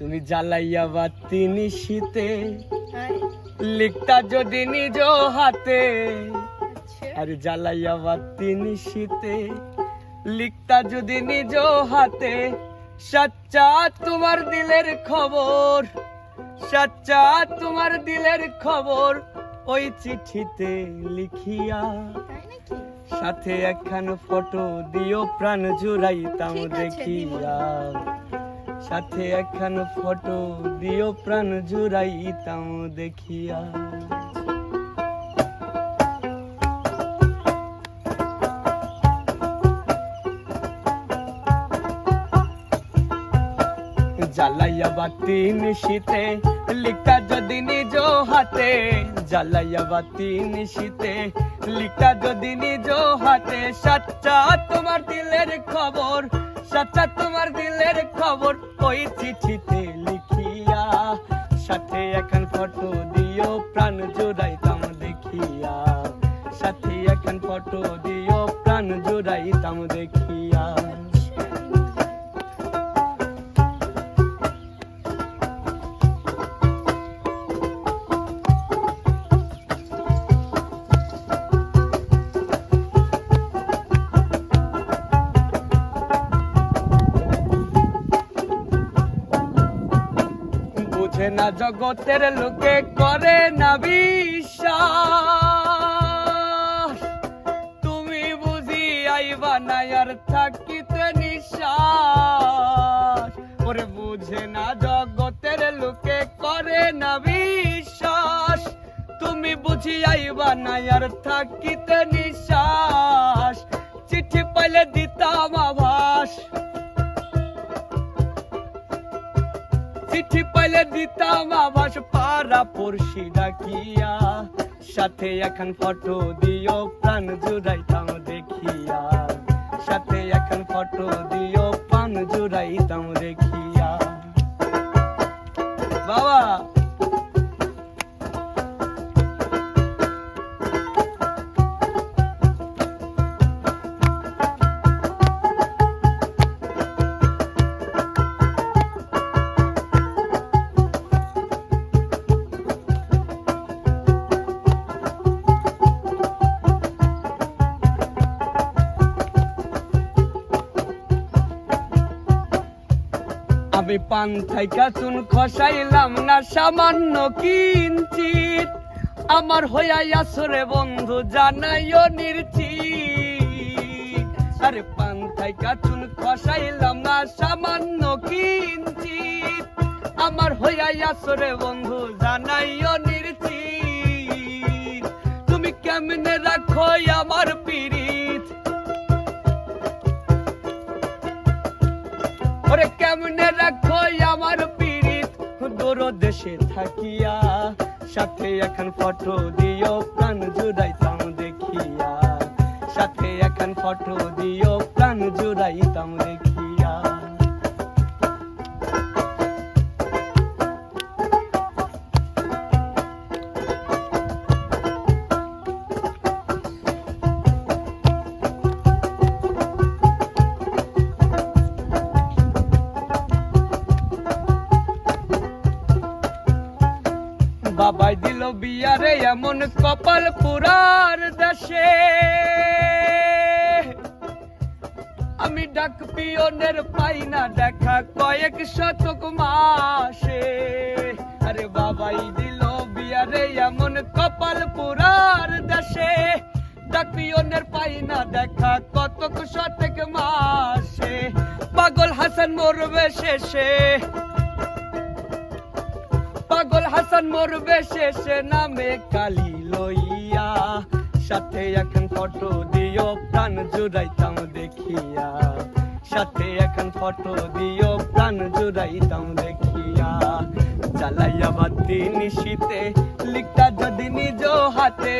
তুমি জ্বালাইয়া বাতি নিশিতে। হায়, লিখতা যদি নিজ হাতে। আচ্ছা। আরে জ্বালাইয়া বাতি নিশিতে। লিখতা যদি নিজ হাতে। সচ্চা তোমার দিলের খবর। সচ্চা তোমার দিলের খবর ওই চিঠিতে লিখিয়া। সাথে একখান ফটো দিও প্রাণ জুড়াইতাম দেখিয়া। সাথে একখান ফটো দিও প্রাণ জুড়াইতাম দেখিয়া। জ্বালাইয়া বাতি নিশিতে লিখা যদি নিজ হাতে। জ্বালাইয়া বাতি নিশিতে লিখা যদি নিজ হাতে। সচ্চা তোমার দিলের খবর, সচ্চা তোমার দিলের খবর ওই চিঠিতে লিখিয়া, সাথে এখন ফটো দিও, প্রাণ জোড়াইতাম দেখিয়া। সাথে এখন ফটো দিও, প্রাণ জোড়াইতাম দেখিয়া। বুঝে না জগতের লোকে করে না বিশ্বাস। তুমি বুঝি আইবা না আর থাকিতে নিশ্বাস। ওরে বুঝে না জগতের লোকে করে না বিশ্বাস। তুমি বুঝি আইবা না আর থাকিতে নিশ্বাস। চিঠি পাইলে দিতাম আভাস। চিঠি পড়শি ডাকিয়া, সাথে এখন ফটো দিও, প্রাণ জুড়াইতাম দেখিয়া। সাথে এখন ফটো দিও, প্রাণ জুড়াইতাম দেখিয়া। আমি পান থাইকা চুন খসাইলাম না সামান্য কিঞ্চিত। আমার হইয়া আসরে বন্ধু, জানাইও নির্চিত। আরে পান থাইকা চুন খসাইলাম না সামান্য কিঞ্চিত। আমার হইয়া আসরে বন্ধু, জানাইও নির্চিত। তুমি কেমনে রাখো আমার পিরিত? ওরে দূর দেশে থাকিয়া, সাথে এখন ফটো দিও, প্রাণ জুড়াইতাম দেখিয়া। সাথে এখন ফটো দিও, প্রাণ জুড়াইতাম দেখিয়া। বাবাই দিল বিয়ারে এমন কপাল পুরার দেশে। আমি ডাক পিয়নের পাই না দেখা কয়েক শতক মাসে। আরে বাবাই দিল বিয়ারে এমন কপাল পুরার দেশে। ডাক পিয়নের পাই না দেখা কতক শতক মাসে। পাগল হাসান মরবে শেষে। হাসান মরবে শেষে নামে কালি লইয়া। সাথে এখন ফটো দিও, প্রাণ জুড়াইতাম দেখিয়া। সাথে এখন ফটো দিও, প্রাণ জুড়াইতাম দেখিয়া। জ্বালাইয়া বাতি নিশিতে লিখতা যদি নিজ হাতে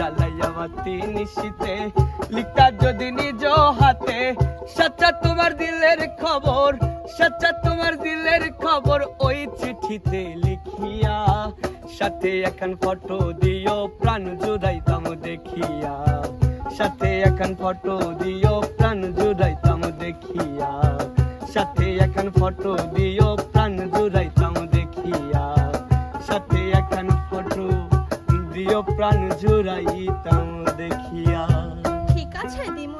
জ্বালাইয়া বাতি নিশিতে, লিখতা যদি নিজ হাতে, সচ্চা তোমার দিলের খবর, সচ্চা তোমার দিলের খবর ওই চিঠিতে লিখিয়া, সাথে এখন ফটো দিও, প্রাণ জুড়াইতাম দেখিয়া। সাথে এখন ফটো দিও, প্রাণ জুড়াইতাম দেখিয়া। সাথে এখন ফটো দিও দিও প্রাণ জুড়াইতাম দেখিয়া। ঠিক আছে দিমু।